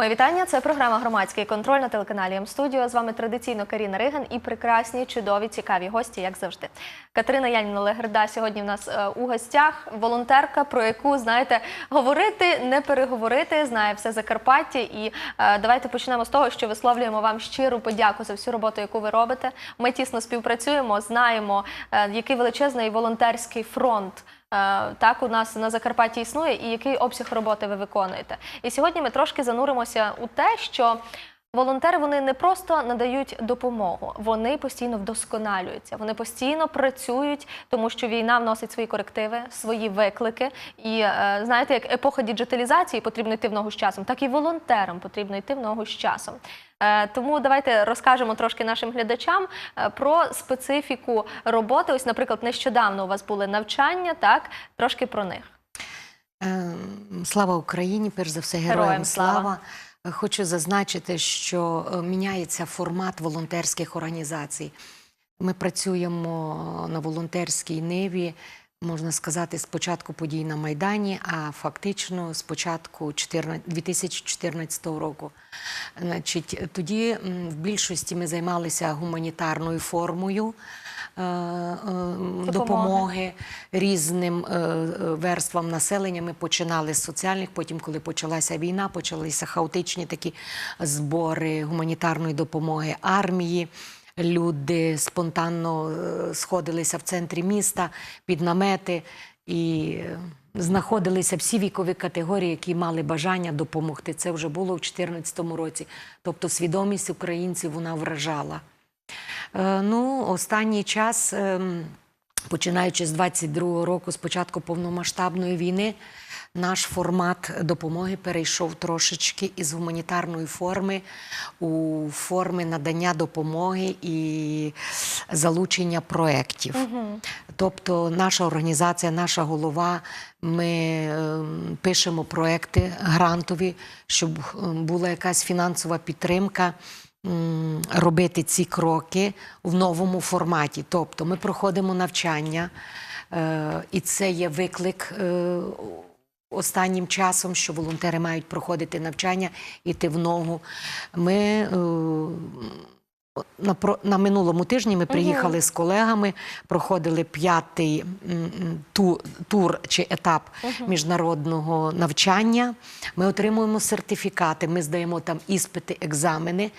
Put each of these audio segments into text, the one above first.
Моє вітання. Це програма Громадський контроль на телеканалі М-студіо. З вами традиційно Каріна Риган і прекрасні, чудові, цікаві гості, як завжди. Катерина Яніна Легерда сьогодні в нас е, у гостях. Волонтерка, про яку знаєте, говорити, не переговорити, знає все Закарпаття. І е, давайте почнемо з того, що висловлюємо вам щиру подяку за всю роботу, яку ви робите. Ми тісно співпрацюємо, знаємо, е, який величезний волонтерський фронт. Е, Так, у нас на Закарпатті існує, і який обсяг роботи ви виконуєте. І сьогодні ми трошки зануримося у те, що волонтери вони не просто надають допомогу, вони постійно вдосконалюються, вони постійно працюють, тому що війна вносить свої корективи, свої виклики. І е, знаєте, як епоха діджиталізації потрібно йти в ногу з часом, так і волонтерам потрібно йти в ногу з часом. Е, Тому давайте розкажемо трошки нашим глядачам е, про специфіку роботи. Ось, наприклад, нещодавно у вас були навчання, так трошки про них. Ем, Слава Україні! Перш за все, Героям героям, слава. слава. Е, Хочу зазначити, що е, міняється формат волонтерських організацій. Ми працюємо на волонтерській ниві, можна сказати, з початку подій на Майдані, а фактично з початку 2014 року. Значить, тоді в більшості ми займалися гуманітарною формою. е, е, Допомоги різним е, е, верствам населення. Ми починали з соціальних. Потім, коли почалася війна, почалися хаотичні такі збори гуманітарної допомоги армії. Люди спонтанно е, сходилися в центрі міста під намети і е, знаходилися всі вікові категорії, які мали бажання допомогти. Це вже було в 2014 році. Тобто свідомість українців вона вражала. Е, Ну, останній час, ем, починаючи з 22-го року, з початку повномасштабної війни, наш формат допомоги перейшов трошечки із гуманітарної форми у форми надання допомоги і залучення проєктів. Тобто, наша організація, наша голова, ми ем, пишемо проекти грантові, щоб ем, була якась фінансова підтримка робити ці кроки в новому форматі. Тобто ми проходимо навчання, е, і це є виклик. е, Останнім часом, що волонтери мають проходити навчання, іти в ногу. Ми е, на, на минулому тижні ми приїхали з колегами, проходили п'ятий ту, тур чи етап міжнародного навчання. Ми отримуємо сертифікати, ми здаємо там іспити, екзамени.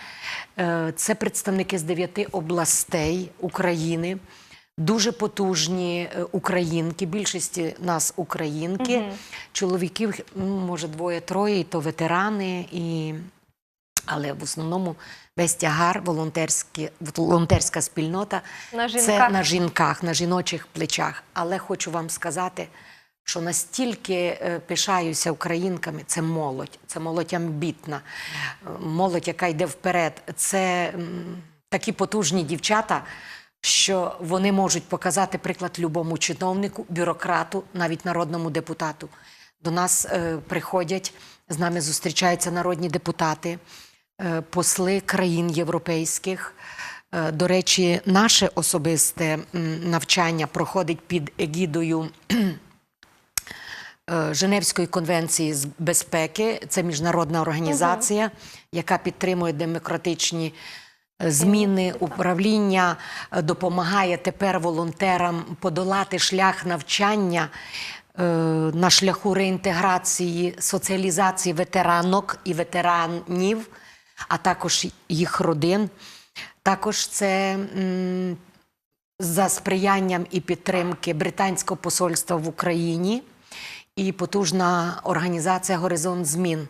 Е, Це представники з дев'яти областей України. Дуже потужні е, українки, більшості нас українки, чоловіків, може, двоє-троє, і то ветерани, і але в основному весь тягар, волонтерська спільнота На це на жінках, на жіночих плечах. Але хочу вам сказати, що настільки е, пишаюся українками, це молодь, це молодь амбітна, е, молодь, яка йде вперед. Це такі потужні дівчата. Що вони можуть показати приклад любому чиновнику, бюрократу, навіть народному депутату. До нас е, приходять, з нами зустрічаються народні депутати, посли країн європейських. Е, До речі, наше особисте навчання проходить під егідою е, Женевської конвенції з безпеки. Це міжнародна організація, яка підтримує демократичні е, зміни управління, е, допомагає тепер волонтерам подолати шлях навчання. е, На шляху реінтеграції, соціалізації ветеранок і ветеранів, а також їх родин. Також це м, за сприянням і підтримки британського посольства в Україні і потужна організація Горизонт Змін.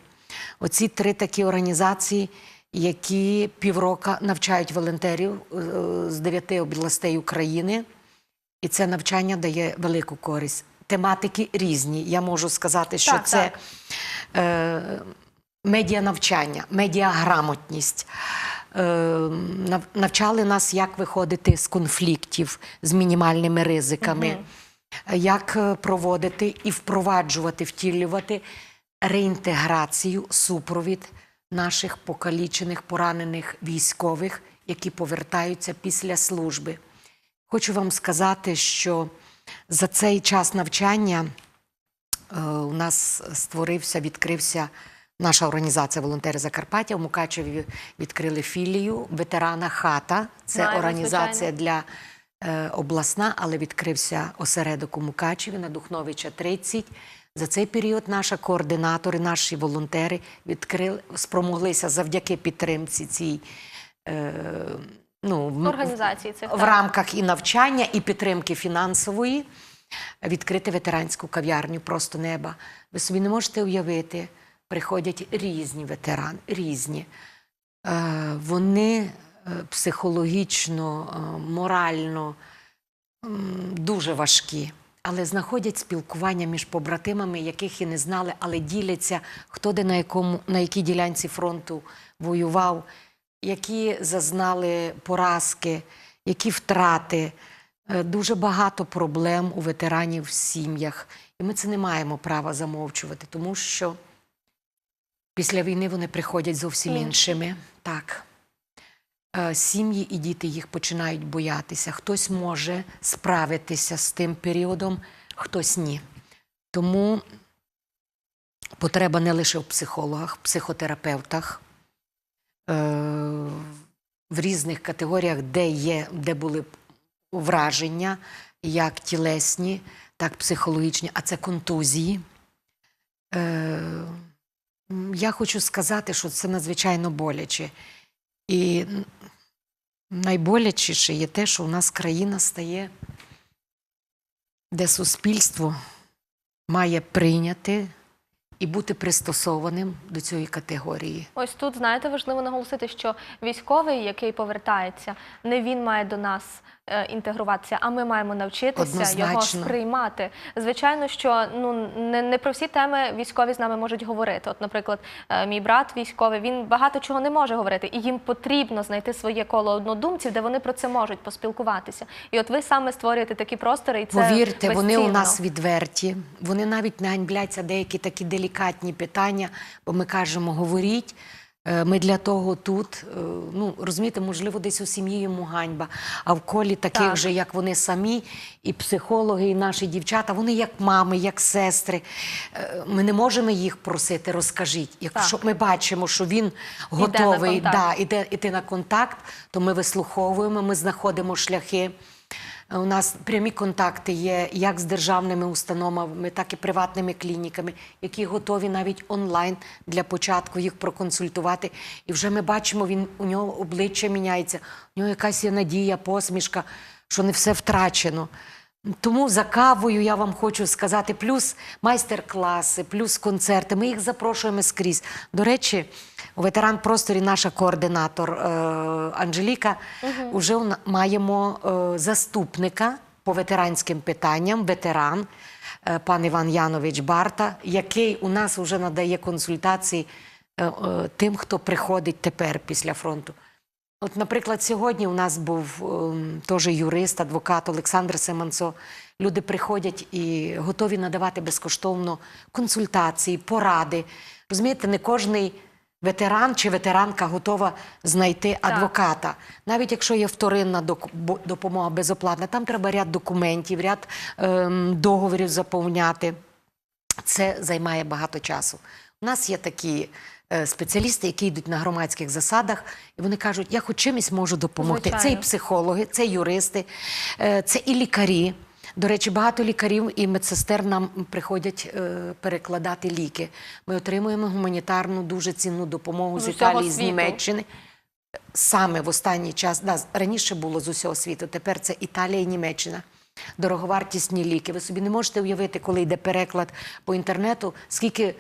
Оці три такі організації, які півроку навчають волонтерів е, з дев'яти областей України, і це навчання дає велику користь. Тематики різні. Я можу сказати, що Так, це так. Е, медіанавчання, медіаграмотність. Е, навчали нас, як виходити з конфліктів з мінімальними ризиками, як е, проводити і впроваджувати, втілювати реінтеграцію, супровід наших покалічених, поранених військових, які повертаються після служби. Хочу вам сказати, що за цей час навчання е, у нас створився, відкрився наша організація Волонтери Закарпаття в Мукачеві відкрили філію ветерана хата. Це Знаємо, організація звичайно. для е, обласна, але відкрився осередок у Мукачеві на Духновича 30. За цей період наша координатори, наші волонтери відкрили, спромоглися завдяки підтримці цій е, ну, в- Організації цих в так. рамках і навчання, і підтримки фінансової відкрити ветеранську кав'ярню просто неба. Ви собі не можете уявити, приходять різні ветерани, різні. Е, вони е, психологічно, е, морально дуже важкі. Але знаходять спілкування між побратимами, яких і не знали, але діляться, хто де на, якому, на якій ділянці фронту воював, які зазнали поразки, які втрати. Дуже багато проблем у ветеранів в сім'ях. І ми це не маємо права замовчувати, тому що після війни вони приходять зовсім іншими. Так. Е, Сім'ї і діти їх починають боятися. Хтось може справитися з тим періодом, хтось ні. Тому потреба не лише в психологах, психотерапевтах, е, в різних категоріях, де є, де були враження, як тілесні, так психологічні, а це контузії. Я хочу сказати, що це надзвичайно боляче. І найболячіше є те, що у нас країна стає, де суспільство має прийняти і бути пристосованим до цієї категорії. Ось тут знаєте, важливо наголосити, що військовий, який повертається, не він має до нас інтегруватися, а ми маємо навчитися його сприймати. Звичайно, що ну не, не про всі теми військові з нами можуть говорити. От, наприклад, е, мій брат військовий, він багато чого не може говорити, і їм потрібно знайти своє коло однодумців, де вони про це можуть поспілкуватися. І от ви саме створюєте такі простори, і це Повірте, вони у нас відверті. Вони навіть не ганьбляться деякі такі делікатні питання, бо ми кажемо, говоріть. Е, Ми для того тут, е, ну розумієте, можливо, десь у сім'ї йому ганьба, а в колі таких Так. же, як вони самі, і психологи, і наші дівчата, вони як мами, як сестри. Е, Ми не можемо їх просити, розкажіть. Якщо ми бачимо, що він готовий контакт. да, іде, іти на контакт, то ми вислуховуємо, ми знаходимо шляхи. У нас прямі контакти є як з державними установами, так і приватними клініками, які готові навіть онлайн для початку їх проконсультувати. І вже ми бачимо, він у нього обличчя міняється, у нього якась є надія, посмішка, що не все втрачено. Тому за кавою я вам хочу сказати, плюс майстер-класи, плюс концерти. Ми їх запрошуємо скрізь. До речі, у ветеран просторі наша координатор е, Анжеліка. Уже у на- маємо е, заступника по ветеранським питанням, ветеран е, пан Іван Янович Барта, який у нас вже надає консультації е, е, тим, хто приходить тепер після фронту. От, наприклад, сьогодні у нас був ем, теж юрист, адвокат Олександр Семенцо. Люди приходять і готові надавати безкоштовно консультації, поради. Розумієте, не кожний ветеран чи ветеранка готова знайти адвоката. Навіть якщо є вторинна допомога безоплатна, там треба ряд документів, ряд ем, договорів заповняти. Це займає багато часу. У нас є такі спеціалісти, які йдуть на громадських засадах, і вони кажуть, я хоч чимось можу допомогти. Звичайно. Це і психологи, це юристи, е, це і лікарі. До речі, багато лікарів і медсестер нам приходять е, перекладати ліки. Ми отримуємо гуманітарну дуже цінну допомогу З з Італії, з. Німеччини. Саме в останній час, да, раніше було з усього світу, тепер це Італія і Німеччина. Дороговартісні ліки. Ви собі не можете уявити, коли йде переклад по інтернету, скільки е,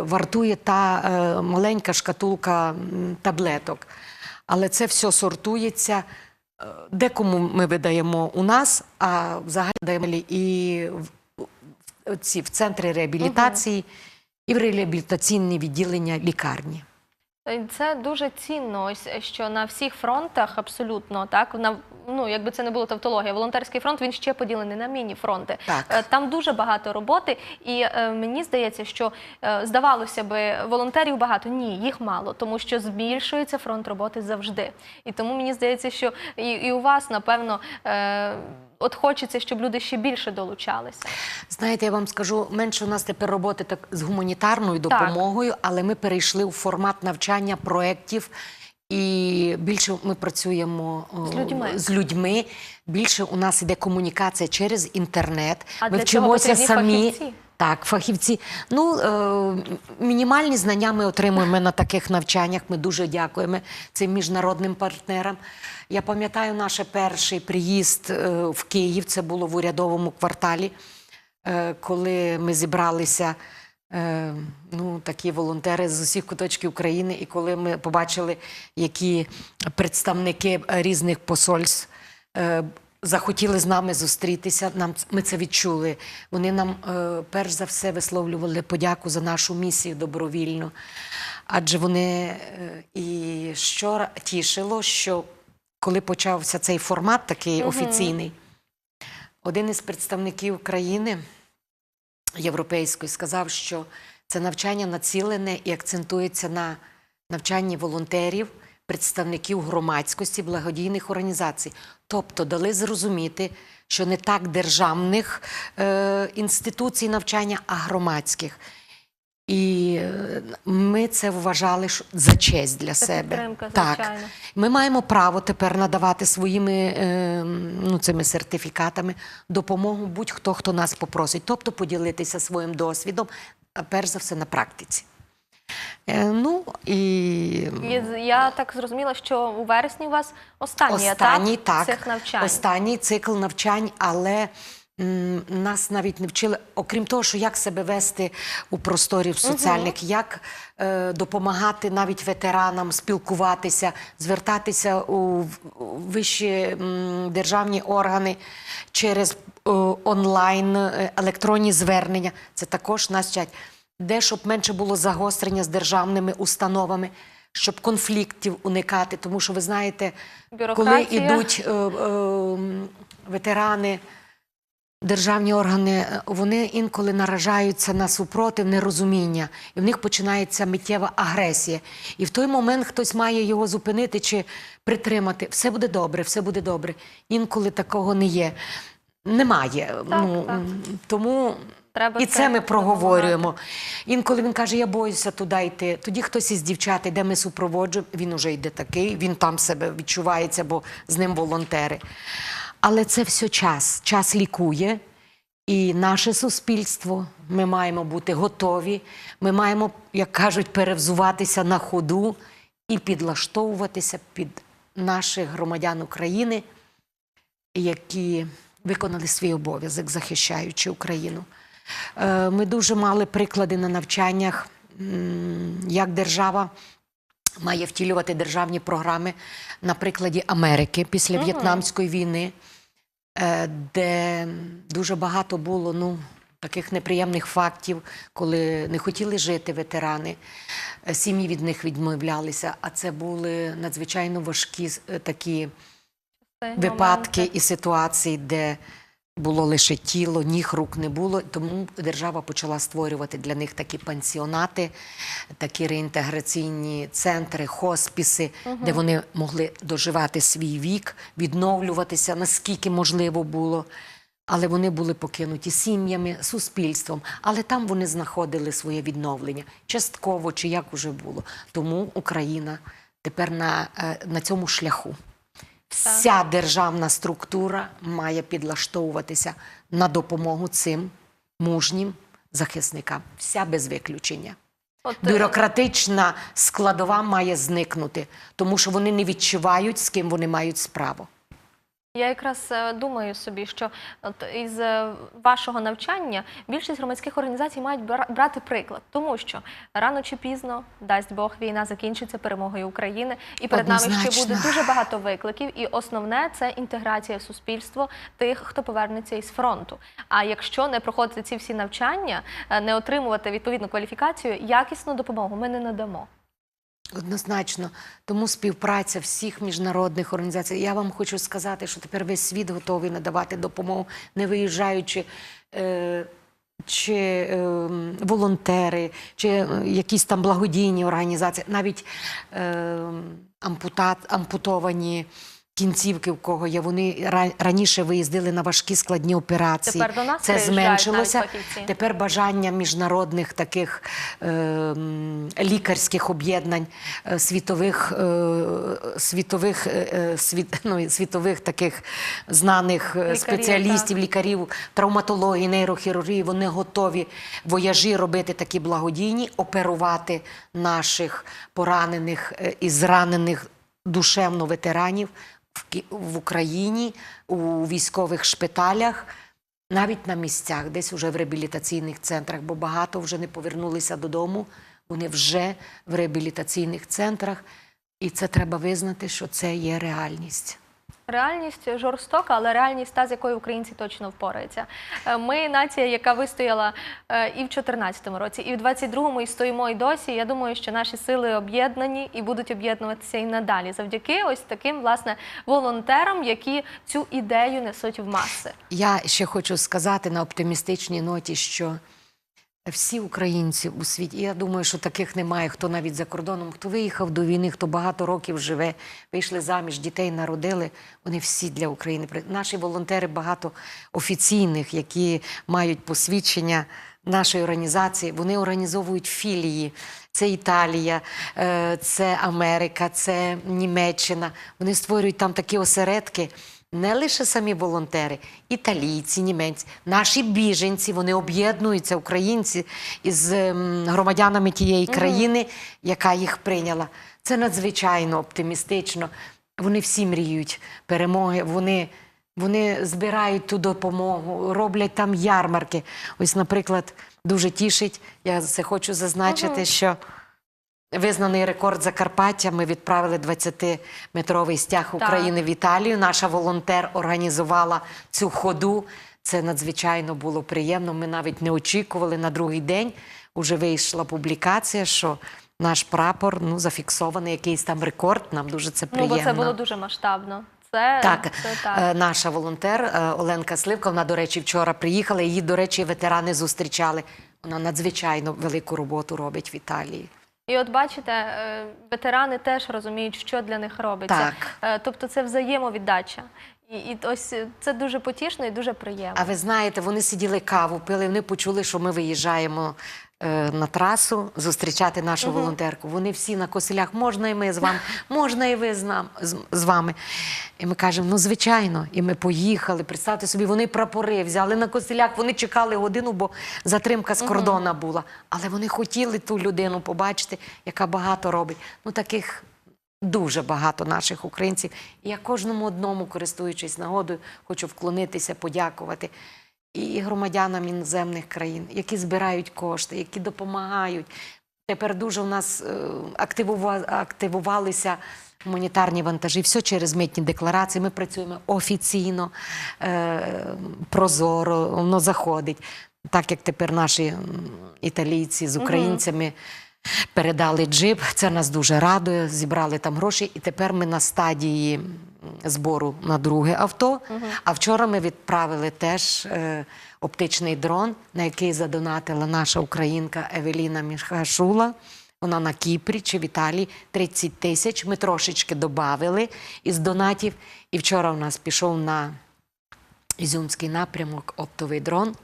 вартує та е, маленька шкатулка таблеток. Але це все сортується. Е, Декому ми видаємо у нас, а взагалі даємо і в, ці, в центри реабілітації, і в реабілітаційні відділення лікарні. Е, Це дуже цінно, ось що на всіх фронтах абсолютно так на ну якби це не було тавтологія, волонтерський фронт він ще поділений на міні-фронти. Так. Е, Там дуже багато роботи, і е, мені здається, що е, здавалося би, волонтерів багато. Ні, їх мало, тому що збільшується фронт роботи завжди. І тому мені здається, що і, і у вас, напевно, е, от хочеться, щоб люди ще більше долучалися. Знаєте, я вам скажу, менше у нас тепер роботи так з гуманітарною Так. допомогою, але ми перейшли у формат навчання проєктів. І більше ми працюємо З людьми. з людьми. Більше у нас іде комунікація через інтернет. А ми для вчимося самі. фахівці? Так, фахівці. Ну, е, мінімальні знання ми отримуємо на таких навчаннях. Ми дуже дякуємо цим міжнародним партнерам. Я пам'ятаю наш перший приїзд е, в Київ, це було в урядовому кварталі, е, коли ми зібралися. Е, Ну, такі волонтери з усіх куточків України, і коли ми побачили, які представники різних посольств е, захотіли з нами зустрітися. Нам ми це відчули. Вони нам е, перш за все висловлювали подяку за нашу місію добровільну. Адже вони і що тішило, що коли почався цей формат такий офіційний, один із представників країни європейської сказав, що це навчання націлене і акцентується на навчанні волонтерів, представників громадськості, благодійних організацій. Тобто дали зрозуміти, що не так державних е, інституцій навчання, а громадських. І е, ми це вважали за честь для Це себе. підтримка, так. звичайно. Ми маємо право тепер надавати своїми е, ну, цими сертифікатами допомогу будь-хто, хто нас попросить, тобто поділитися своїм досвідом, а перш за все на практиці. Е, ну і І я так зрозуміла, що у вересні у вас останній, останній, етап так, цих навчань. останній цикл навчань, але нас навіть не вчили, окрім того, що як себе вести у просторі в соціальних, як е, допомагати навіть ветеранам спілкуватися, звертатися у, вищі м, державні органи через е, онлайн е, електронні звернення. Це також нас вчать. Де щоб менше було загострення з державними установами, щоб конфліктів уникати. Тому що ви знаєте, коли йдуть е, е, ветерани, державні органи, е, вони інколи наражаються на супротив, нерозуміння, і в них починається миттєва агресія. І в той момент хтось має його зупинити чи притримати. Все буде добре, все буде добре. Інколи такого не є. Немає. ну, так. Тому Треба і це це ми допомагати. проговорюємо. Інколи він каже, я боюся туди йти. Тоді хтось із дівчат, де ми супроводжуємо, він уже йде такий, він там себе відчувається, бо з ним волонтери. Але це все час. Час лікує. І наше суспільство, ми маємо бути готові. Ми маємо, як кажуть, перевзуватися на ходу і підлаштовуватися під наших громадян України, які виконали свій обов'язок, захищаючи Україну. Е, Ми дуже мали приклади на навчаннях, як держава має втілювати державні програми на прикладі Америки після В'єтнамської війни, де дуже багато було ну, таких неприємних фактів, коли не хотіли жити ветерани, е, сім'ї від них відмовлялися. А це були надзвичайно важкі е, такі випадки і ситуації, де було лише тіло, ніг, рук не було. Тому держава почала створювати для них такі пансіонати, такі реінтеграційні центри, хоспіси, де вони могли доживати свій вік, відновлюватися наскільки можливо було. Але вони були покинуті сім'ями, суспільством. Але там вони знаходили своє відновлення частково чи як уже було. Тому Україна тепер на, е, на цьому шляху. Вся державна структура має підлаштовуватися на допомогу цим мужнім захисникам. Вся без виключення. От, е, Бюрократична складова має зникнути, тому що вони не відчувають, з ким вони мають справу. Я якраз е, думаю собі, що от із е, вашого навчання більшість громадських організацій мають бра- брати приклад, тому що рано чи пізно, дасть Бог, війна закінчиться перемогою України, і перед нами ще буде дуже багато викликів. І основне це інтеграція в суспільство тих, хто повернеться із фронту. А якщо не проходити ці всі навчання, е, не отримувати відповідну кваліфікацію, якісну допомогу ми не надамо. Однозначно, тому співпраця всіх міжнародних організацій. Я вам хочу сказати, що тепер весь світ готовий надавати допомогу, не виїжджаючи. Е- чи е, волонтери, чи е, якісь там благодійні організації, навіть е, ампутат, ампутовані кінцівки, в кого є, вони ра- раніше виїздили на важкі складні операції. Тепер до нас Це зменшилося. Тепер бажання міжнародних таких е, лікарських об'єднань, е, світових, е, світових, е, е, світ, ну, світових таких знаних е, Лікарів, спеціалістів, лікарів, травматології, нейрохірургії, вони готові вояжі робити такі благодійні, оперувати наших поранених і зранених душевно ветеранів в Україні, у військових шпиталях. Навіть на місцях, десь уже в реабілітаційних центрах, бо багато вже не повернулися додому. Вони вже в реабілітаційних центрах, і це треба визнати, що це є реальність. Реальність жорстока, але реальність та, з якою українці точно впораються. Е, Ми нація, яка вистояла е, і в 2014 році, і в 22-му, і стоїмо і досі. Я думаю, що наші сили об'єднані і будуть об'єднуватися і надалі, завдяки ось таким власне волонтерам, які цю ідею несуть в маси. Я ще хочу сказати на оптимістичній ноті, що всі українці у світі, я думаю, що таких немає, хто навіть за кордоном, хто виїхав до війни, хто багато років живе, вийшли заміж, дітей народили. Вони всі для України. Наші волонтери багато офіційних, які мають посвідчення нашої організації. Вони організовують філії. Це Італія, е, це Америка, це Німеччина. Вони створюють там такі осередки. Не лише самі волонтери, італійці, німецьці, наші біженці, вони об'єднуються, українці із ем, громадянами тієї країни, яка їх прийняла. Це надзвичайно оптимістично. Вони всі мріють перемоги. Вони, вони збирають ту допомогу, роблять там ярмарки. Ось, наприклад, дуже тішить. Я це хочу зазначити, що Визнаний рекорд Закарпаття. Ми відправили 20-метровий стяг України в Італію. Наша волонтер організувала цю ходу. Це надзвичайно було приємно. Ми навіть не очікували на другий день. Уже вийшла публікація, що наш прапор ну зафіксований якийсь там рекорд. Нам дуже це Ну приємно. бо це було дуже масштабно. Це, Так, це так. е, наша волонтер е, Оленка Сливка, вона, до речі, вчора приїхала. Її, до речі, ветерани зустрічали. Вона надзвичайно велику роботу робить в Італії. І от бачите, е, ветерани теж розуміють, що для них робиться. Так. Е, Тобто це взаємовіддача. І, і ось це дуже потішно і дуже приємно. А ви знаєте, вони сиділи каву, пили, вони почули, що ми виїжджаємо на трасу зустрічати нашу волонтерку. Вони всі на коселях, можна і ми з вами, можна і ви з, нам, з, з вами. І ми кажемо, ну звичайно, і ми поїхали. Представте собі, вони прапори взяли на коселях, вони чекали годину, бо затримка з кордона була. Але вони хотіли ту людину побачити, яка багато робить. Ну таких дуже багато наших українців. І я кожному одному, користуючись нагодою, хочу вклонитися, подякувати. І громадянам іноземних країн, які збирають кошти, які допомагають. Тепер дуже у нас е, активувалися гуманітарні вантажі. Все через митні декларації. Ми працюємо офіційно, е, прозоро, воно заходить. Так як тепер наші італійці з українцями передали джип. Це нас дуже радує. Зібрали там гроші, і тепер ми на стадії збору на друге авто. А вчора ми відправили теж е, оптичний дрон, на який задонатила наша українка Евеліна Міхашула. Вона на Кіпрі чи в Італії 30 тисяч. Ми трошечки додали із донатів. І вчора у нас пішов на Ізюмський напрямок оптовий дрон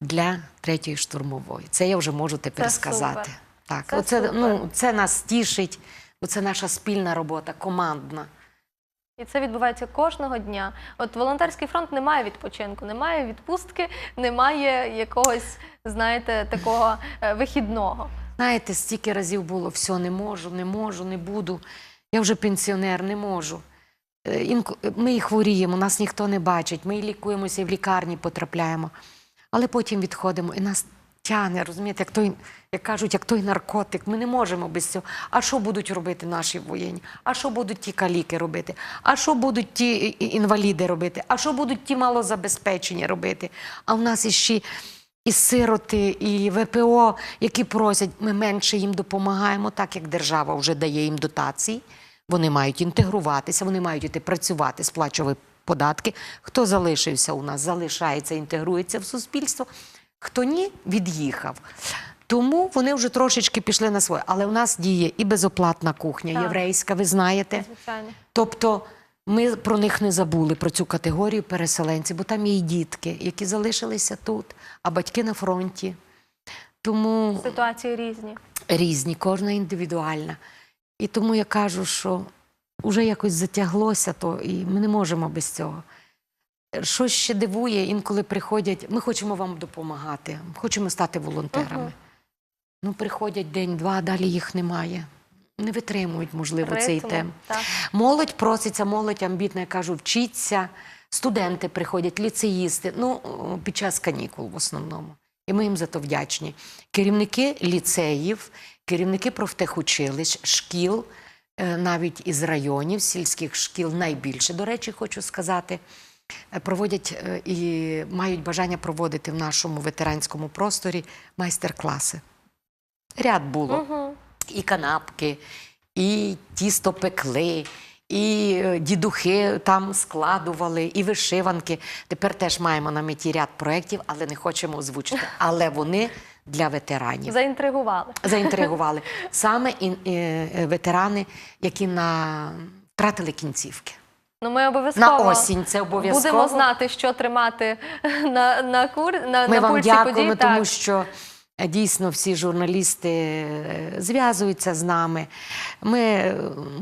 для третьої штурмової. Це я вже можу тепер Це сказати. супер. Так, Це оце, супер. ну, це нас тішить, бо це наша спільна робота, командна. І це відбувається кожного дня. От волонтерський фронт не має відпочинку, немає відпустки, немає якогось, знаєте, такого е, вихідного. Знаєте, стільки разів було все, не можу, не можу, не буду. Я вже пенсіонер, не можу. Е, інко- Ми і хворіємо, нас ніхто не бачить, ми лікуємося, і в лікарні потрапляємо. Але потім відходимо і нас тягне, розумієте, як той, як кажуть, як той наркотик. Ми не можемо без цього. А що будуть робити наші воєнні? А що будуть ті каліки робити? А що будуть ті інваліди робити? А що будуть ті малозабезпечені робити? А в нас іще і сироти, і ВПО, які просять, ми менше їм допомагаємо, так як держава вже дає їм дотації. Вони мають інтегруватися, вони мають іти працювати, сплачувати податки. Хто залишився у нас, залишається, інтегрується в суспільство. Хто ні, від'їхав. Тому вони вже трошечки пішли на своє. Але у нас діє і безоплатна кухня, Так. єврейська, ви знаєте. Звичайно. Тобто ми про них не забули, про цю категорію переселенців, бо там є і дітки, які залишилися тут, а батьки на фронті. Тому Ситуації різні. різні, кожна індивідуальна. І тому я кажу, що вже якось затяглося, то і ми не можемо без цього. Що ще дивує, інколи приходять, ми хочемо вам допомагати, хочемо стати волонтерами. Ну, приходять день-два, а далі їх немає. Не витримують, можливо, цей тем. Так. Молодь проситься, молодь амбітна, я кажу, вчіться. Студенти приходять, ліцеїсти, ну, під час канікул в основному. І ми їм за то вдячні. Керівники ліцеїв, керівники профтехучилищ, шкіл, е, навіть із районів, сільських шкіл найбільше, до речі, хочу сказати, проводять е, і мають бажання проводити в нашому ветеранському просторі майстер-класи. Ряд було Угу. і канапки, і тісто пекли, і е, дідухи там складували, і вишиванки. Тепер теж маємо на меті ряд проєктів, але не хочемо озвучити. Але вони для ветеранів. Заінтригували. Заінтригували саме і, е, е, ветерани, які на втратили кінцівки. Ну, ми обов'язково На осінь це обов'язково. будемо знати, що тримати на, на, кур... на, Ми на вам пульсі дякуємо, подій. тому Так. що е, дійсно всі журналісти е, зв'язуються з нами. Ми, е,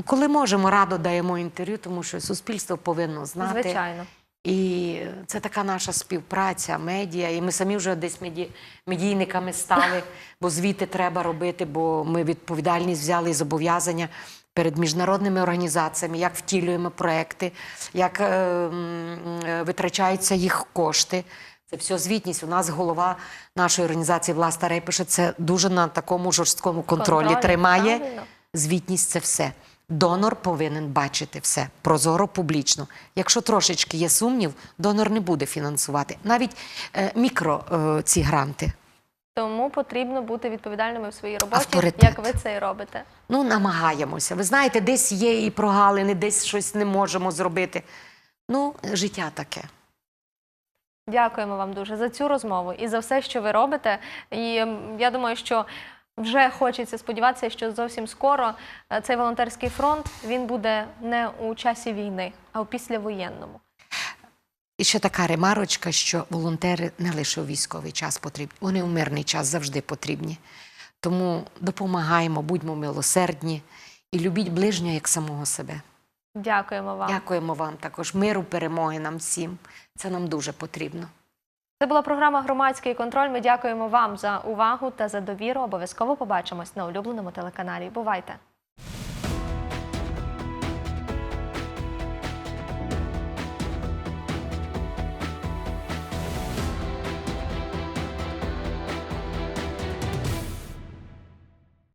коли можемо, радо даємо інтерв'ю, тому що суспільство повинно знати. Звичайно. І це така наша співпраця, медіа. І ми самі вже десь меді... медійниками стали, бо звіти треба робити, бо ми відповідальність взяли і зобов'язання перед міжнародними організаціями, як втілюємо проекти, як е, е, витрачаються їх кошти. Це все звітність. У нас голова нашої організації Власта Рейпише це дуже на такому жорсткому контролі, Контролі, тримає. правильно. Звітність це все. Донор повинен бачити все прозоро, публічно. Якщо трошечки є сумнів, донор не буде фінансувати навіть е, мікро е, ці гранти. Тому потрібно бути відповідальними в своїй роботі, Авторитет. як ви це і робите. Ну, намагаємося. Ви знаєте, десь є і прогалини, десь щось не можемо зробити. Ну, життя таке. Дякуємо вам дуже за цю розмову і за все, що ви робите. І я думаю, що вже хочеться сподіватися, що зовсім скоро е, цей волонтерський фронт він буде не у часі війни, а у післявоєнному. І ще така ремарочка, що волонтери не лише у військовий час потрібні, вони у мирний час завжди потрібні. Тому допомагаємо, будьмо милосердні і любіть ближнього як самого себе. Дякуємо вам. Дякуємо вам також. Миру, перемоги нам всім. Це нам дуже потрібно. Це була програма Громадський контроль. Ми дякуємо вам за увагу та за довіру. Обов'язково побачимось на улюбленому телеканалі. Бувайте!